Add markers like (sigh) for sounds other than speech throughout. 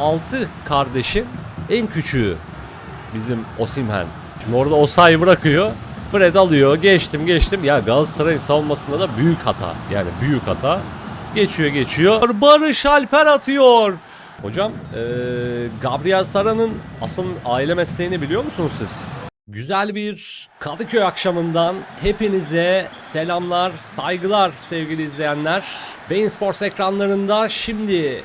6 kardeşin en küçüğü bizim Osimhen. Şimdi orada Osayi bırakıyor. Fred alıyor. Geçtim geçtim. Ya Galatasaray'ın savunmasında da büyük hata. Yani büyük hata. Geçiyor geçiyor. Barış Alper atıyor. Hocam eee Gabriel Sara'nın asıl aile mesleğini biliyor musunuz siz? Güzel bir Kadıköy akşamından hepinize selamlar, saygılar sevgili izleyenler. Bein Sports ekranlarında şimdi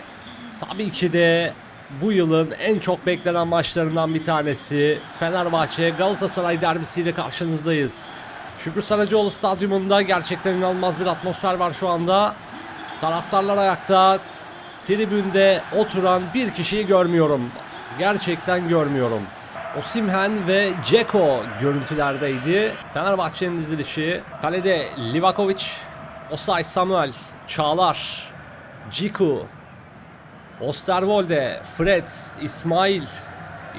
tabii ki de bu yılın en çok beklenen maçlarından bir tanesi Fenerbahçe Galatasaray derbisiyle karşınızdayız. Şükrü Saracoğlu stadyumunda gerçekten inanılmaz bir atmosfer var şu anda. Taraftarlar ayakta, tribünde oturan bir kişiyi görmüyorum. Gerçekten görmüyorum. Osimhen ve Ceko görüntülerdeydi. Fenerbahçe'nin dizilişi. Kalede Livakovic, Osay Samuel, Çağlar, Ciku, Osterwolde, Fred, İsmail,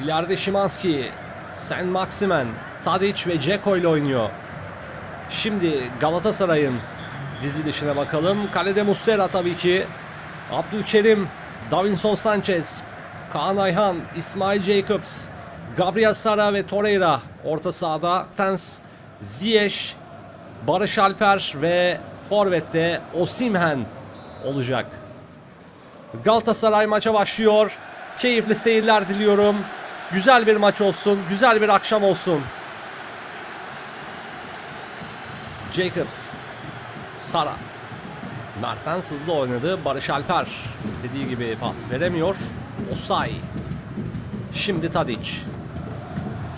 ileride Şimanski, Sen Maximen, Tadic ve Ceko ile oynuyor. Şimdi Galatasaray'ın dizilişine bakalım. Kalede Mustera tabii ki. Abdülkerim, Davinson Sanchez, Kaan Ayhan, İsmail Jacobs, Gabriel Sara ve Torreira orta sahada. Tens, Ziyech, Barış Alper ve Forvet'te Osimhen olacak. Galatasaray maça başlıyor. Keyifli seyirler diliyorum. Güzel bir maç olsun, güzel bir akşam olsun. Jacobs, Sara. Mertens hızlı oynadı. Barış Alper istediği gibi pas veremiyor. Osay. Şimdi Tadic.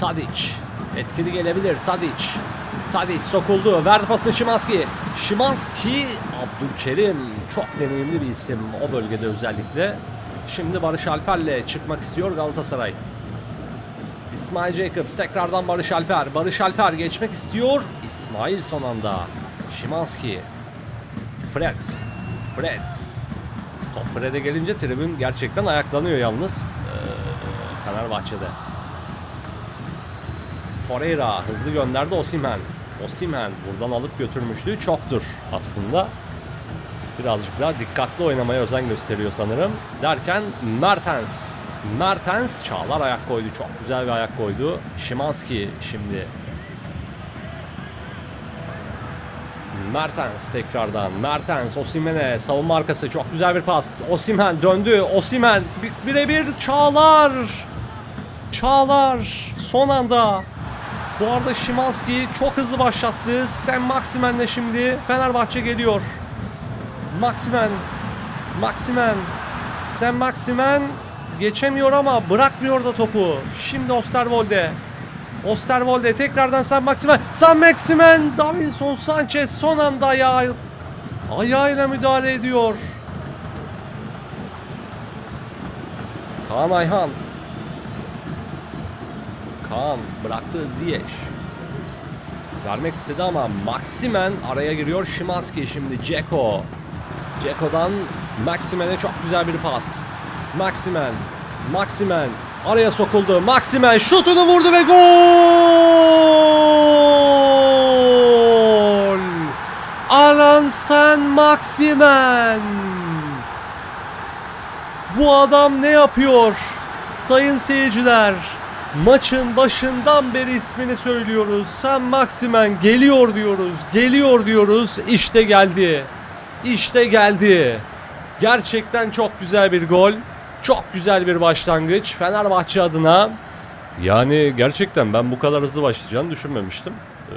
Tadic. Etkili gelebilir Tadic. Tadic sokuldu. Verdi pasını Şimanski. Şimanski Abdülkerim. Çok deneyimli bir isim o bölgede özellikle. Şimdi Barış Alper'le çıkmak istiyor Galatasaray. İsmail Jacobs tekrardan Barış Alper. Barış Alper geçmek istiyor. İsmail son anda. Şimanski. Fred. Fred. Top Fred'e gelince tribün gerçekten ayaklanıyor yalnız. Ee, Fenerbahçe'de. Torreira hızlı gönderdi Osimhen. Osimhen buradan alıp götürmüşlüğü çoktur aslında. Birazcık daha dikkatli oynamaya özen gösteriyor sanırım. Derken Mertens. Mertens Çağlar ayak koydu. Çok güzel bir ayak koydu. Şimanski şimdi. Mertens tekrardan. Mertens Osimhen'e savunma arkası çok güzel bir pas. Osimhen döndü. Osimhen bi- birebir Çağlar. Çağlar son anda. Bu arada Şimanski çok hızlı başlattı. Sen Maximen'le şimdi Fenerbahçe geliyor. Maximen. Maximen. Sen Maximen geçemiyor ama bırakmıyor da topu. Şimdi Osterwolde. Osterwolde tekrardan San Maximen. San Maximen. Davinson Sanchez son anda ayağı, ayağıyla müdahale ediyor. Kaan Ayhan. Kaan bıraktı Ziyech. Vermek istedi ama Maximen araya giriyor. Şimanski şimdi Ceko. Ceko'dan Maximen'e çok güzel bir pas. Maximen. Maximen araya sokuldu. Maximen şutunu vurdu ve gol! Alan San Maximen. Bu adam ne yapıyor? Sayın seyirciler, maçın başından beri ismini söylüyoruz. Sen Maximen geliyor diyoruz, geliyor diyoruz. İşte geldi. İşte geldi. Gerçekten çok güzel bir gol. Çok güzel bir başlangıç Fenerbahçe adına. Yani gerçekten ben bu kadar hızlı başlayacağını düşünmemiştim. Ee,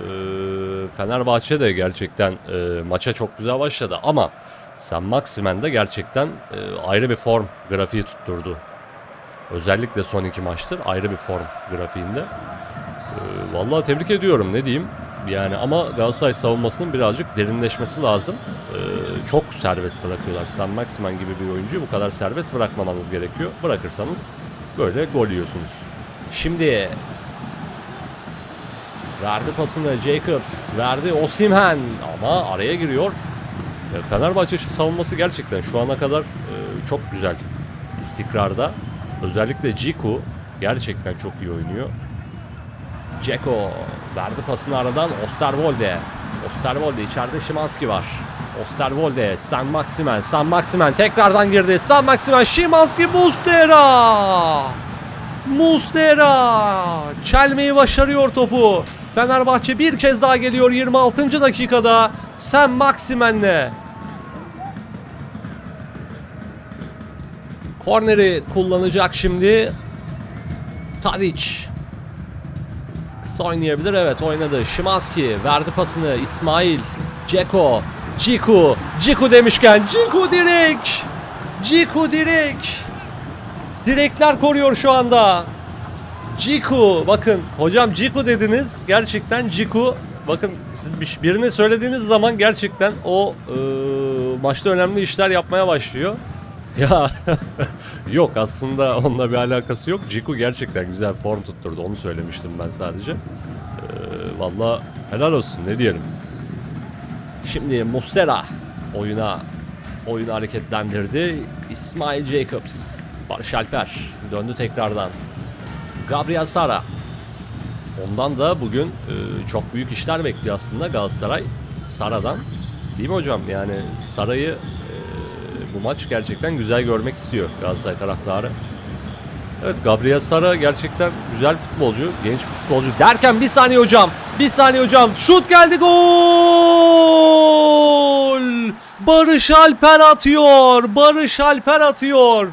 Fenerbahçe de gerçekten e, maça çok güzel başladı ama San Maximen de gerçekten e, ayrı bir form grafiği tutturdu. Özellikle son iki maçtır ayrı bir form grafiğinde. Ee, vallahi tebrik ediyorum ne diyeyim. Yani ama Galatasaray savunmasının birazcık derinleşmesi lazım. Ee, çok serbest bırakıyorlar. San Maximan gibi bir oyuncuyu bu kadar serbest bırakmamanız gerekiyor. Bırakırsanız böyle gol yiyorsunuz. Şimdi verdi pasını Jacobs, verdi Osimhen ama araya giriyor. E, Fenerbahçe savunması gerçekten şu ana kadar e, çok güzel istikrarda. Özellikle Ciku gerçekten çok iyi oynuyor. Ceko verdi pasını aradan Osterwolde. Osterwolde içeride Şimanski var. Osterwolde, San Maximen, San Maximen tekrardan girdi. San Maximen, Şimanski, Mustera. Mustera çelmeyi başarıyor topu. Fenerbahçe bir kez daha geliyor 26. dakikada. San Maximen'le. Korneri kullanacak şimdi. Tadic. Kısa oynayabilir evet oynadı. Şimanski verdi pasını. İsmail. Ceko. Ciku. Ciku demişken Ciku direk. Ciku direk. Direkler koruyor şu anda. Ciku bakın hocam Ciku dediniz gerçekten Ciku bakın siz bir- birine söylediğiniz zaman gerçekten o e, maçta önemli işler yapmaya başlıyor. (laughs) Ya yok aslında onunla bir alakası yok. Ciku gerçekten güzel form tutturdu onu söylemiştim ben sadece. E, Valla helal olsun ne diyelim. Şimdi Mustera oyuna oyunu hareketlendirdi. İsmail Jacobs, Barış Alper döndü tekrardan. Gabriel Sara. Ondan da bugün e, çok büyük işler bekliyor aslında Galatasaray Sara'dan. Değil mi hocam? Yani Sara'yı e, bu maç gerçekten güzel görmek istiyor Galatasaray taraftarı. Evet Gabriel Sara gerçekten güzel futbolcu, genç bir futbolcu. Derken bir saniye hocam, bir saniye hocam. Şut geldi gol! Barış Alper atıyor, Barış Alper atıyor.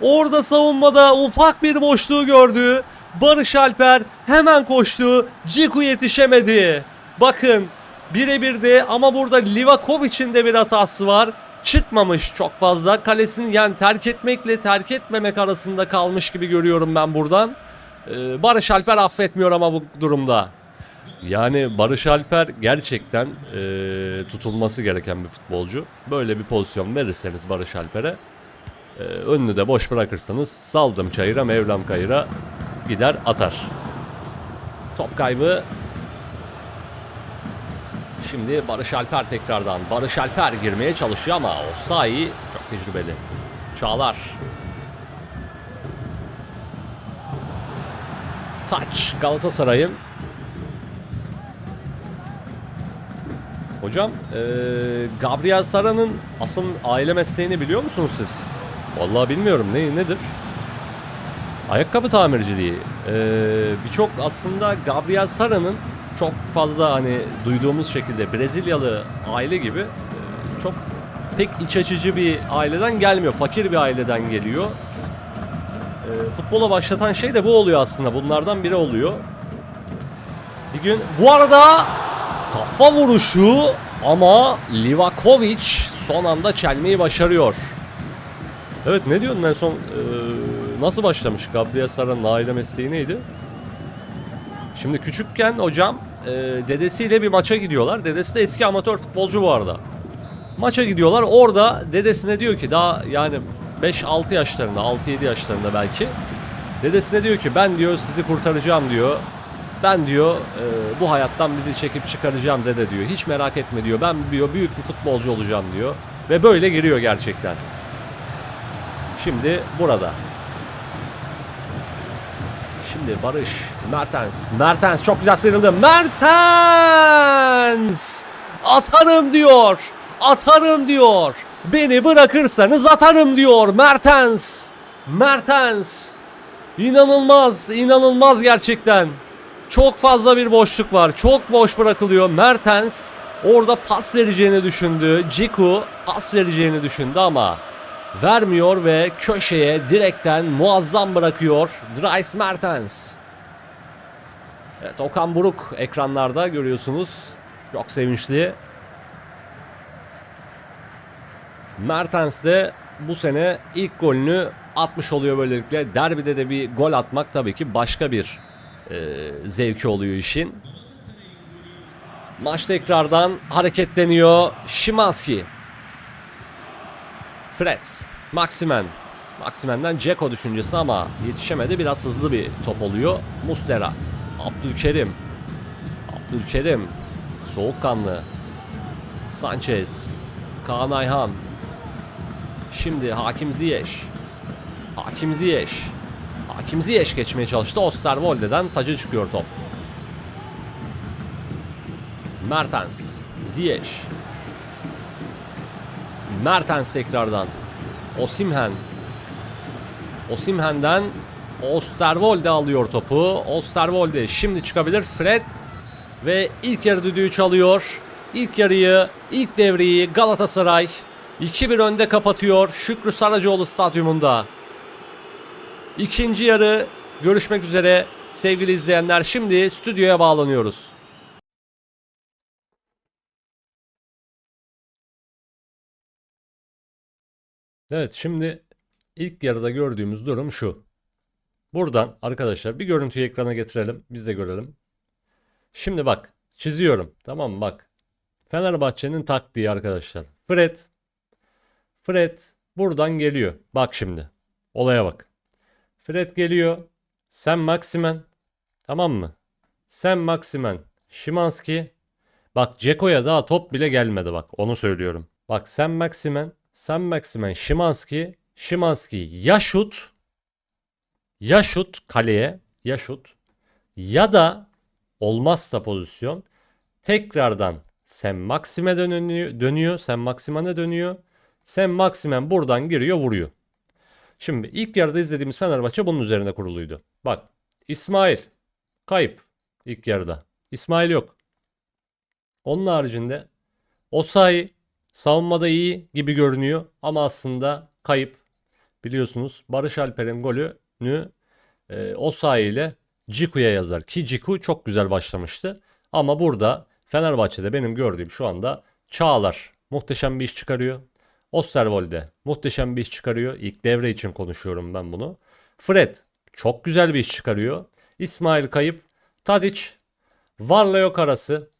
Orada savunmada ufak bir boşluğu gördü. Barış Alper hemen koştu. Ciku yetişemedi. Bakın birebir de ama burada Livakovic'in de bir hatası var. Çıkmamış çok fazla. Kalesini yani terk etmekle terk etmemek arasında kalmış gibi görüyorum ben buradan. Ee, Barış Alper affetmiyor ama bu durumda. Yani Barış Alper gerçekten e, tutulması gereken bir futbolcu. Böyle bir pozisyon verirseniz Barış Alper'e e, önünü de boş bırakırsanız saldım çayıra Mevlam kayıra gider atar. Top kaybı Şimdi Barış Alper tekrardan. Barış Alper girmeye çalışıyor ama Osayi çok tecrübeli. Çağlar. Taç Galatasaray'ın. Hocam eee, Gabriel Sara'nın asıl aile mesleğini biliyor musunuz siz? Vallahi bilmiyorum ne nedir? Ayakkabı tamirciliği. Ee, Birçok aslında Gabriel Sara'nın çok fazla hani duyduğumuz şekilde Brezilyalı aile gibi e, çok pek iç açıcı bir aileden gelmiyor. Fakir bir aileden geliyor. Ee, futbola başlatan şey de bu oluyor aslında. Bunlardan biri oluyor. Bir gün bu arada kafa vuruşu ama Livakovic son anda çelmeyi başarıyor. Evet ne diyordun en son? Ee, nasıl başlamış Gabriel Sara'nın aile mesleği neydi? Şimdi küçükken hocam e, dedesiyle bir maça gidiyorlar. Dedesi de eski amatör futbolcu bu arada. Maça gidiyorlar. Orada dedesine diyor ki daha yani 5-6 yaşlarında, 6-7 yaşlarında belki. Dedesine diyor ki ben diyor sizi kurtaracağım diyor. Ben diyor e, bu hayattan bizi çekip çıkaracağım dede diyor. Hiç merak etme diyor. Ben diyor büyük bir futbolcu olacağım diyor. Ve böyle giriyor gerçekten. Şimdi burada. Şimdi Barış, Mertens. Mertens çok güzel sıyrıldı. Mertens! Atarım diyor. Atarım diyor. Beni bırakırsanız atarım diyor Mertens. Mertens. İnanılmaz, inanılmaz gerçekten. Çok fazla bir boşluk var. Çok boş bırakılıyor. Mertens orada pas vereceğini düşündü. Ciku pas vereceğini düşündü ama vermiyor ve köşeye direkten muazzam bırakıyor Dries Mertens. Evet Okan Buruk ekranlarda görüyorsunuz. Çok sevinçli. Mertens de bu sene ilk golünü atmış oluyor böylelikle. Derbide de bir gol atmak tabii ki başka bir zevki oluyor işin. Maç tekrardan hareketleniyor. Şimanski. Fred. Maximen. Maximen'den Ceko düşüncesi ama yetişemedi. Biraz hızlı bir top oluyor. Mustera. Abdülkerim. Abdülkerim. Soğukkanlı. Sanchez. Kaan Ayhan. Şimdi Hakim Ziyech. Hakim Ziyech. Hakim Ziyech geçmeye çalıştı. Osterwolde'den tacı çıkıyor top. Mertens. Ziyech. Mertens tekrardan. Osimhen. Osimhen'den Osterwolde alıyor topu. Osterwolde şimdi çıkabilir. Fred ve ilk yarı düdüğü çalıyor. İlk yarıyı, ilk devreyi Galatasaray 2-1 önde kapatıyor Şükrü Saracoğlu stadyumunda. İkinci yarı görüşmek üzere sevgili izleyenler. Şimdi stüdyoya bağlanıyoruz. Evet şimdi ilk yarıda gördüğümüz durum şu. Buradan arkadaşlar bir görüntüyü ekrana getirelim. Biz de görelim. Şimdi bak çiziyorum. Tamam mı? Bak. Fenerbahçe'nin taktiği arkadaşlar. Fred. Fred buradan geliyor. Bak şimdi. Olaya bak. Fred geliyor. Sen Maximen. Tamam mı? Sen Maximen. Şimanski. Bak Ceko'ya daha top bile gelmedi bak. Onu söylüyorum. Bak sen Maximen. Sen Maximen. Şimanski. Şimanski ya şut ya şut kaleye ya şut ya da olmazsa pozisyon tekrardan Sen Maxime dönüyor, dönüyor. Sen Maximen'e dönüyor. Sen Maximen buradan giriyor vuruyor. Şimdi ilk yarıda izlediğimiz Fenerbahçe bunun üzerine kuruluydu. Bak İsmail kayıp ilk yarıda. İsmail yok. Onun haricinde Osayi savunmada iyi gibi görünüyor ama aslında kayıp. Biliyorsunuz Barış Alper'in golünü e, Osayi ile Ciku'ya yazar. Ki Ciku çok güzel başlamıştı. Ama burada Fenerbahçe'de benim gördüğüm şu anda Çağlar muhteşem bir iş çıkarıyor. Osterwolde muhteşem bir iş çıkarıyor. İlk devre için konuşuyorum ben bunu. Fred çok güzel bir iş çıkarıyor. İsmail kayıp. Tadic varla yok arası.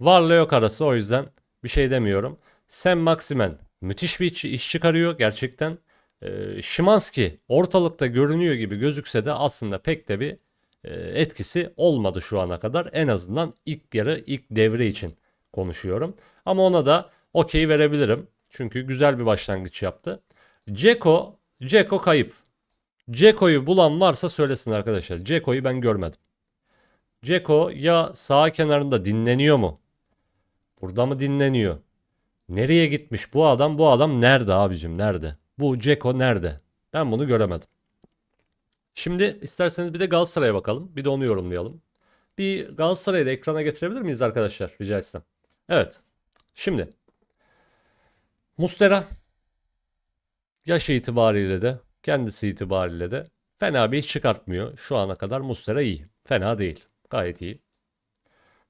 Varla yok arası o yüzden bir şey demiyorum. Sen Maximen müthiş bir iş- çıkarıyor gerçekten. Ee, Şimanski ortalıkta görünüyor gibi gözükse de aslında pek de bir e, etkisi olmadı şu ana kadar. En azından ilk yarı ilk devre için konuşuyorum. Ama ona da okey verebilirim. Çünkü güzel bir başlangıç yaptı. Ceko, Ceko kayıp. Ceko'yu bulan varsa söylesin arkadaşlar. Ceko'yu ben görmedim. Ceko ya sağ kenarında dinleniyor mu? Burada mı dinleniyor? Nereye gitmiş bu adam? Bu adam nerede abicim? Nerede? Bu Ceko nerede? Ben bunu göremedim. Şimdi isterseniz bir de Galatasaray'a bakalım. Bir de onu yorumlayalım. Bir Galatasaray'ı da ekrana getirebilir miyiz arkadaşlar? Rica etsem. Evet. Şimdi Mustera yaşı itibariyle de kendisi itibariyle de fena bir iş çıkartmıyor. Şu ana kadar Mustera iyi. Fena değil. Gayet iyi.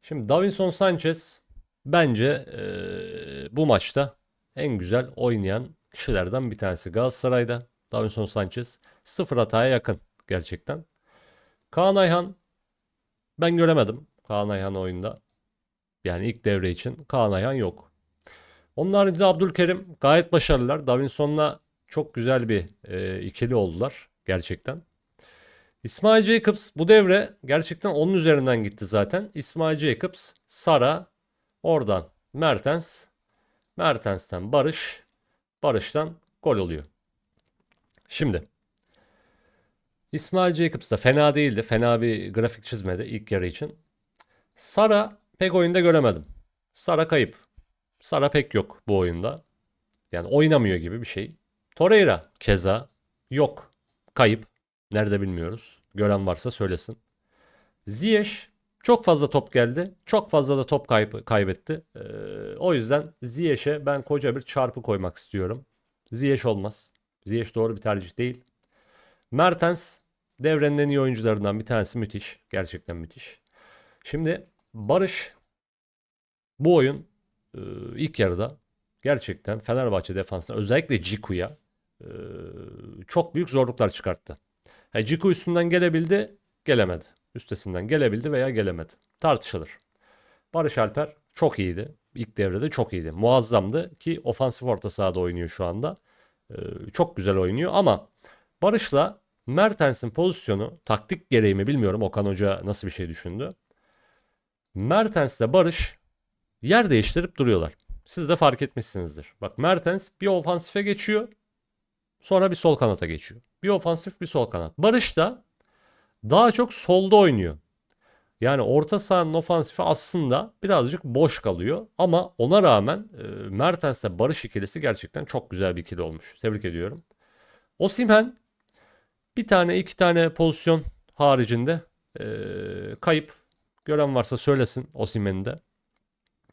Şimdi Davinson Sanchez bence eee, bu maçta en güzel oynayan kişilerden bir tanesi Galatasaray'da. Davinson Sanchez sıfır hataya yakın gerçekten. Kaan Ayhan ben göremedim Kaan Ayhan oyunda. Yani ilk devre için Kaan Ayhan yok. Onun haricinde Abdülkerim gayet başarılılar. Davinson'la çok güzel bir e, ikili oldular gerçekten. İsmail Jacobs bu devre gerçekten onun üzerinden gitti zaten. İsmail Jacobs, Sara, oradan Mertens, Mertens'ten Barış, Barış'tan gol oluyor. Şimdi İsmail Jacobs da fena değildi. Fena bir grafik çizmedi ilk yarı için. Sara pek oyunda göremedim. Sara kayıp. Sara pek yok bu oyunda. Yani oynamıyor gibi bir şey. Torreira keza yok. Kayıp. Nerede bilmiyoruz. Gören varsa söylesin. Ziyech çok fazla top geldi. Çok fazla da top kayıp, kaybetti. Ee, o yüzden Ziyech'e ben koca bir çarpı koymak istiyorum. Ziyech olmaz. Ziyech doğru bir tercih değil. Mertens devrenin en iyi oyuncularından bir tanesi müthiş. Gerçekten müthiş. Şimdi Barış bu oyun e, ilk yarıda gerçekten Fenerbahçe defansına özellikle Ciku'ya e, çok büyük zorluklar çıkarttı. Ha, Ciku üstünden gelebildi, gelemedi. Üstesinden gelebildi veya gelemedi. Tartışılır. Barış Alper çok iyiydi. İlk devrede çok iyiydi. Muazzamdı ki ofansif orta sahada oynuyor şu anda. E, çok güzel oynuyor ama Barış'la Mertens'in pozisyonu taktik gereği mi bilmiyorum Okan Hoca nasıl bir şey düşündü. Mertens'le Barış yer değiştirip duruyorlar. Siz de fark etmişsinizdir. Bak Mertens bir ofansife geçiyor. Sonra bir sol kanata geçiyor. Bir ofansif bir sol kanat. Barış da daha çok solda oynuyor. Yani orta sahanın ofansifi aslında birazcık boş kalıyor. Ama ona rağmen e, Mertens'le Barış ikilisi gerçekten çok güzel bir ikili olmuş. Tebrik ediyorum. Osimhen bir tane iki tane pozisyon haricinde e, kayıp. Gören varsa söylesin Osimhen'i de.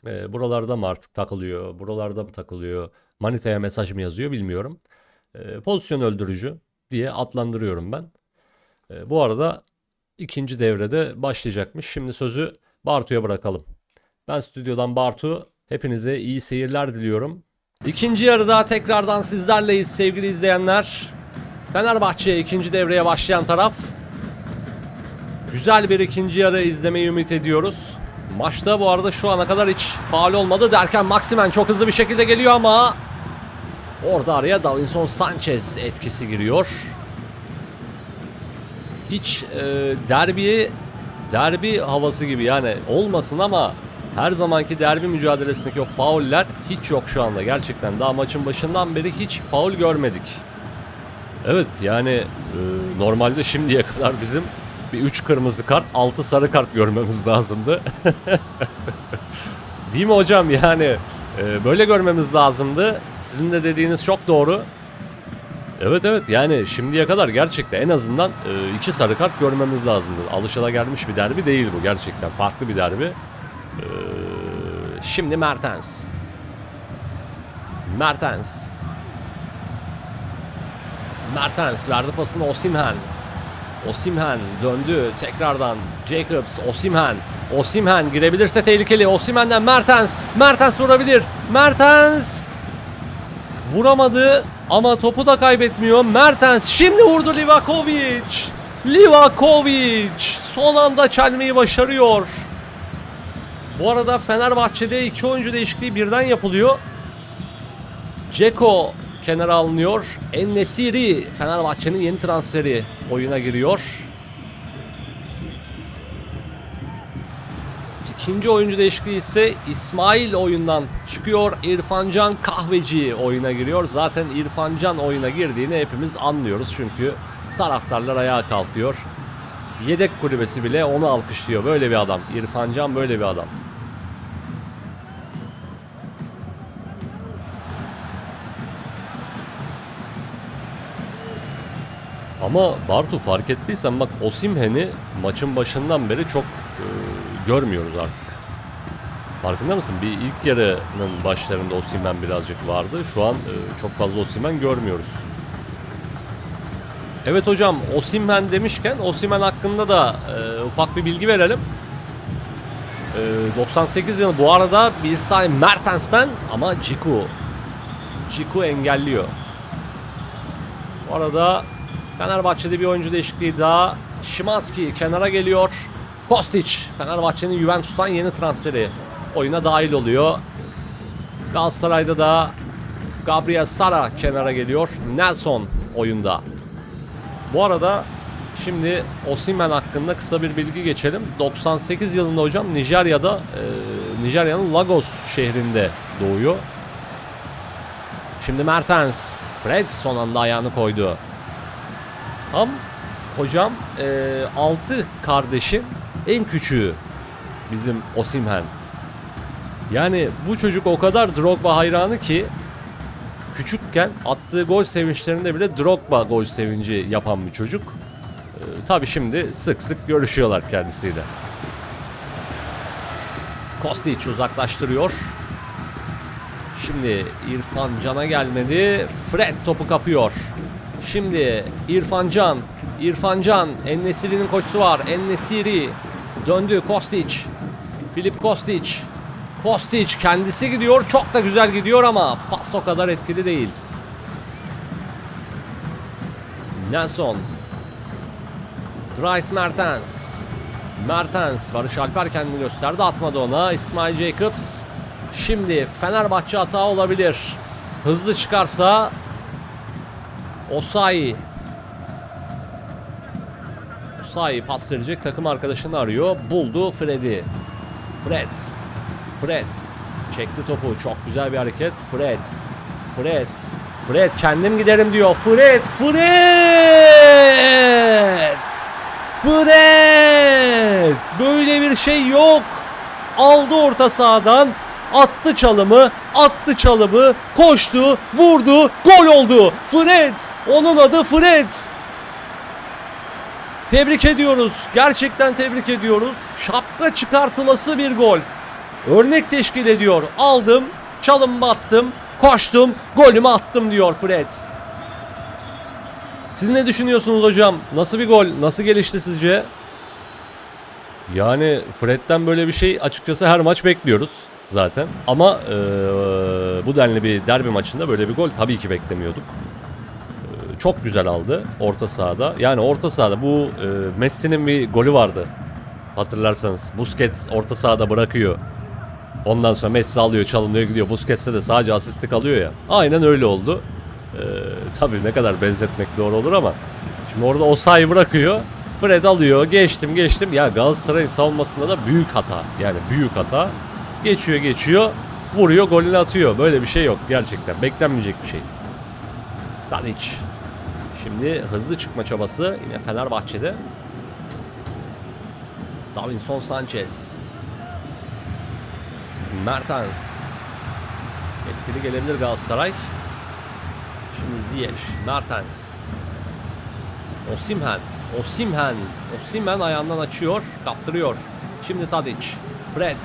E, buralarda mı artık takılıyor? Buralarda mı takılıyor? Manita'ya mesaj mı yazıyor bilmiyorum. E, pozisyon öldürücü diye adlandırıyorum ben. E, bu arada ikinci devrede başlayacakmış. Şimdi sözü Bartu'ya bırakalım. Ben stüdyodan Bartu. Hepinize iyi seyirler diliyorum. İkinci yarıda tekrardan sizlerleyiz sevgili izleyenler. Fenerbahçe ikinci devreye başlayan taraf. Güzel bir ikinci yarı izlemeyi ümit ediyoruz. Maçta bu arada şu ana kadar hiç faal olmadı derken Maximen çok hızlı bir şekilde geliyor ama orada araya Davinson Sanchez etkisi giriyor. Hiç e, derbi derbi havası gibi yani olmasın ama her zamanki derbi mücadelesindeki o fauller hiç yok şu anda. Gerçekten daha maçın başından beri hiç faul görmedik. Evet yani e, normalde şimdiye kadar bizim bir 3 kırmızı kart 6 sarı kart görmemiz lazımdı. (laughs) Değil mi hocam yani e, böyle görmemiz lazımdı. Sizin de dediğiniz çok doğru. Evet evet yani şimdiye kadar gerçekten en azından e, iki sarı kart görmemiz lazımdı. Alışılagelmiş bir derbi değil bu gerçekten farklı bir derbi. E, şimdi Mertens. Mertens. Mertens verdi pasını Osimhen. Osimhen döndü tekrardan. Jacobs Osimhen. Osimhen girebilirse tehlikeli. Osimhen'den Mertens. Mertens vurabilir. Mertens vuramadı ama topu da kaybetmiyor. Mertens şimdi vurdu Livakovic. Livakovic son anda çelmeyi başarıyor. Bu arada Fenerbahçe'de iki oyuncu değişikliği birden yapılıyor. Ceko kenara alınıyor. En-Nesiri Fenerbahçe'nin yeni transferi oyuna giriyor. İkinci oyuncu değişikliği ise İsmail oyundan çıkıyor. İrfancan Kahveci oyuna giriyor. Zaten İrfancan oyuna girdiğini hepimiz anlıyoruz. Çünkü taraftarlar ayağa kalkıyor. Yedek kulübesi bile onu alkışlıyor. Böyle bir adam. İrfancan böyle bir adam. Ama Bartu fark ettiysen bak Osimhen'i maçın başından beri çok e, görmüyoruz artık. Farkında mısın? Bir ilk yarının başlarında Osimhen birazcık vardı. Şu an e, çok fazla Osimhen görmüyoruz. Evet hocam Osimhen demişken Osimhen hakkında da e, ufak bir bilgi verelim. E, 98 yılı bu arada bir say Mertens'ten ama Ciku. Ciku engelliyor. Bu arada Fenerbahçe'de bir oyuncu değişikliği daha. Şimanski kenara geliyor. Kostic Fenerbahçe'nin Juventus'tan yeni transferi oyuna dahil oluyor. Galatasaray'da da Gabriel Sara kenara geliyor. Nelson oyunda. Bu arada şimdi Osimhen hakkında kısa bir bilgi geçelim. 98 yılında hocam Nijerya'da e, Nijerya'nın Lagos şehrinde doğuyor. Şimdi Mertens. Fred son anda ayağını koydu. Tam hocam 6 e, kardeşin en küçüğü bizim Osimhen. Yani bu çocuk o kadar Drogba hayranı ki küçükken attığı gol sevinçlerinde bile Drogba gol sevinci yapan bir çocuk. Ee, Tabi şimdi sık sık görüşüyorlar kendisiyle. Kostic uzaklaştırıyor. Şimdi İrfan Can'a gelmedi. Fred topu kapıyor. Şimdi İrfan Can. İrfan Can. Ennesiri'nin koşusu var. Ennesiri. Döndü Kostic. Filip Kostic. Kostic kendisi gidiyor. Çok da güzel gidiyor ama pas o kadar etkili değil. Nelson. Dries Mertens. Mertens. Barış Alper kendini gösterdi. Atmadı ona. İsmail Jacobs. Şimdi Fenerbahçe hata olabilir. Hızlı çıkarsa Osayi. Osayi pas verecek takım arkadaşını arıyor. Buldu Fred'i. Fred. Fred. Çekti topu. Çok güzel bir hareket. Fred. Fred. Fred kendim giderim diyor. Fred. Fred. Fred. Böyle bir şey yok. Aldı orta sahadan. Attı çalımı, attı çalımı, koştu, vurdu, gol oldu. Fred, onun adı Fred. Tebrik ediyoruz. Gerçekten tebrik ediyoruz. Şapka çıkartılası bir gol. Örnek teşkil ediyor. Aldım, çalım attım, koştum, golümü attım diyor Fred. Siz ne düşünüyorsunuz hocam? Nasıl bir gol? Nasıl gelişti sizce? Yani Fred'den böyle bir şey açıkçası her maç bekliyoruz zaten. Ama eee, bu denli bir derbi maçında böyle bir gol tabii ki beklemiyorduk. Eee, çok güzel aldı orta sahada. Yani orta sahada bu eee, Messi'nin bir golü vardı. Hatırlarsanız Busquets orta sahada bırakıyor. Ondan sonra Messi alıyor çalımlıyor gidiyor. Busquets'e de sadece asistlik alıyor ya. Aynen öyle oldu. Ee, tabii ne kadar benzetmek doğru olur ama. Şimdi orada Osayi bırakıyor. Fred alıyor. Geçtim geçtim. Ya Galatasaray'ın savunmasında da büyük hata. Yani büyük hata. Geçiyor geçiyor. Vuruyor golünü atıyor. Böyle bir şey yok gerçekten. Beklenmeyecek bir şey. Tadic. Şimdi hızlı çıkma çabası yine Fenerbahçe'de. Davinson Sanchez. Mertens. Etkili gelebilir Galatasaray. Şimdi Ziyech, Mertens. Osimhen, Osimhen, Osimhen ayağından açıyor, kaptırıyor. Şimdi Tadic, Fred,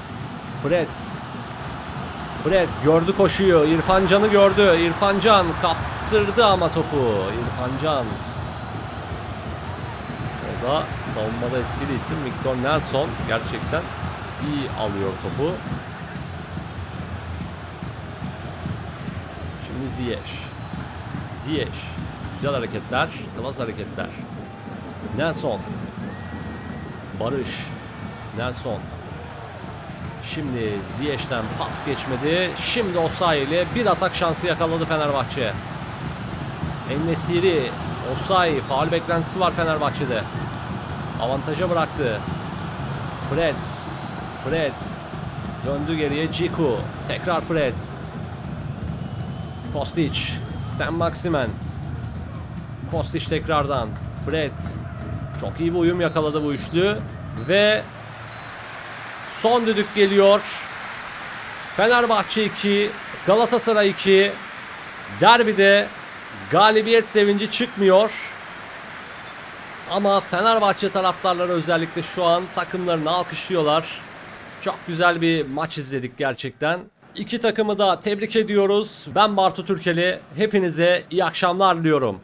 Fred. Fred gördü koşuyor. İrfan Can'ı gördü. İrfan Can kaptırdı ama topu. İrfan Can. O da savunmada etkili isim Victor Nelson. Gerçekten iyi alıyor topu. Şimdi Ziyech. Ziyech. Güzel hareketler. Klas hareketler. Nelson. Barış. Nelson. Şimdi Ziyech'ten pas geçmedi. Şimdi Osayi ile bir atak şansı yakaladı Fenerbahçe. Ennesiri. Osayi. Faul beklentisi var Fenerbahçe'de. Avantaja bıraktı. Fred. Fred. Döndü geriye Ciku. Tekrar Fred. Kostic, Sam Maximen. Kostic tekrardan. Fred. Çok iyi bir uyum yakaladı bu üçlü. Ve son düdük geliyor. Fenerbahçe 2, Galatasaray 2. Derbide galibiyet sevinci çıkmıyor. Ama Fenerbahçe taraftarları özellikle şu an takımlarını alkışlıyorlar. Çok güzel bir maç izledik gerçekten. İki takımı da tebrik ediyoruz. Ben Bartu Türkeli. Hepinize iyi akşamlar diliyorum.